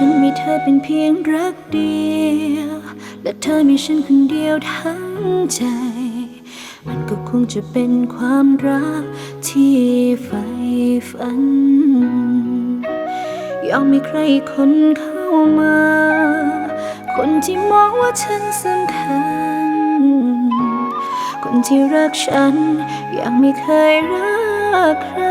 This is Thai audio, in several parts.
ฉันมีเธอเป็นเพียงรักเดียว และเธอมีฉันคนเดียวทั้งใจ มันก็คงจะเป็นความรักที่ใฝ่ฝัน ยอมมีใครคนเข้ามา คนที่มองว่าฉันสำคัญ คนที่รักฉันยังไม่เคยรักใคร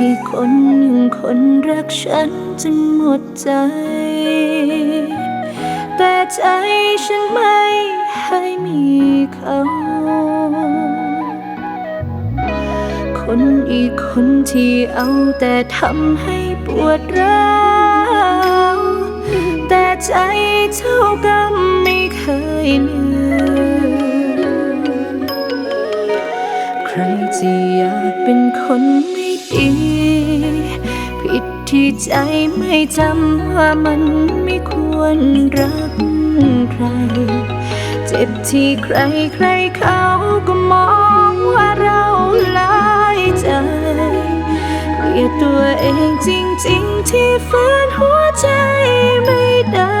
ที่คนหนึ่งคนรักฉันจนหมดใจ แต่ใจฉันไม่ให้มีเขา คนอีกคนที่เอาแต่ทำให้ปวดร้าวแต่ใจเท่ากับไม่เคยลืมใครจะอยากเป็นคนไม่ ดีผิดที่ใจไม่จำว่ามันไม่ควรรักใคร เจ็บที่ใครใครเขาก็มองว่าเราลายใจเกลียดตัวเองจริง ๆ ที่ฝืนหัวใจไม่ได้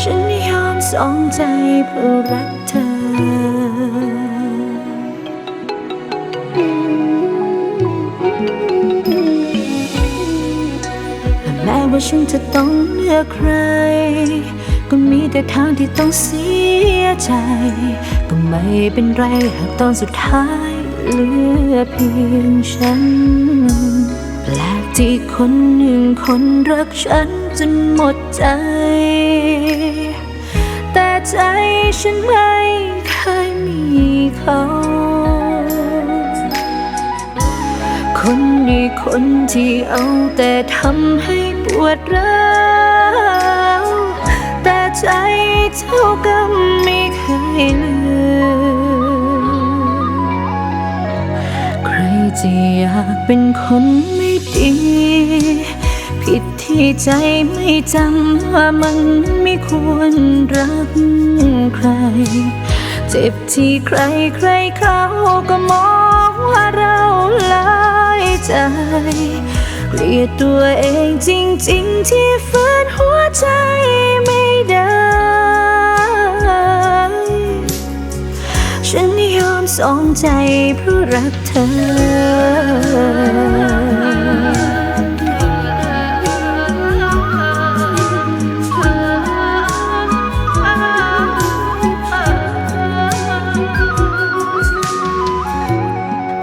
ฉันยอมสองใจเพื่อรักเธอ ว่าฉันจะต้องเลือกใคร ก็มีแต่ทางที่ต้องเสียใจ ก็ไม่เป็นไรหากตอนสุดท้ายเหลือเพียงฉัน แปลกที่คนหนึ่งคนรักฉันจนหมดใจ แต่ใจฉันไม่เคยมีเขาคนนี้คนที่เอาแต่ทำให้ วดร้าวแต่ใจเท่ากับไม่เคยลืม ใครจะอยากเป็นคนไม่ดี ผิดที่ใจไม่จำว่ามันไม่ควรรักใคร เจ็บที่ใครใครเขาก็มองว่าเราลายใจ เกลียดตัวเองจริงๆ ที่ฝืนหัวใจไม่ได้ ฉันยอมสองใจเพราะรักเธอ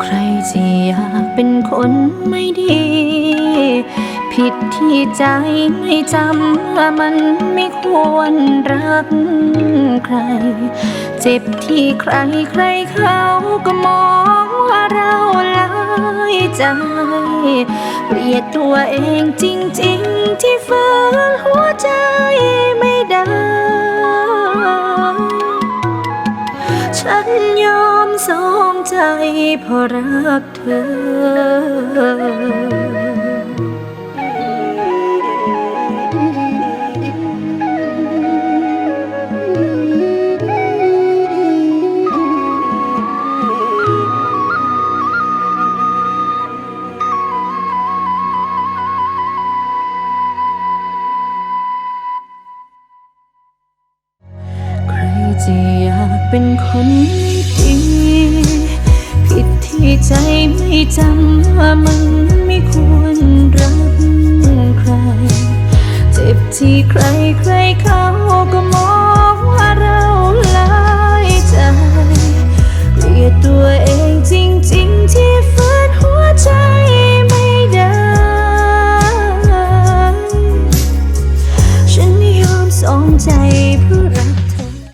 ใครจะอยากเป็นคนไม่ดี ผิดที่ใจไม่จำว่ามันไม่ควรรักใคร เจ็บที่ใครใครเขาก็มองว่าเราลายใจเกลียดตัวเองจริง ๆ ที่ฝืนหัวใจไม่ได้ ฉันยอมสองใจเพราะรักเธอ เป็นคนไม่ดีผิดที่ใจไม่จำว่ามันไม่ควรรักใคร เจ็บที่ใครใครเขา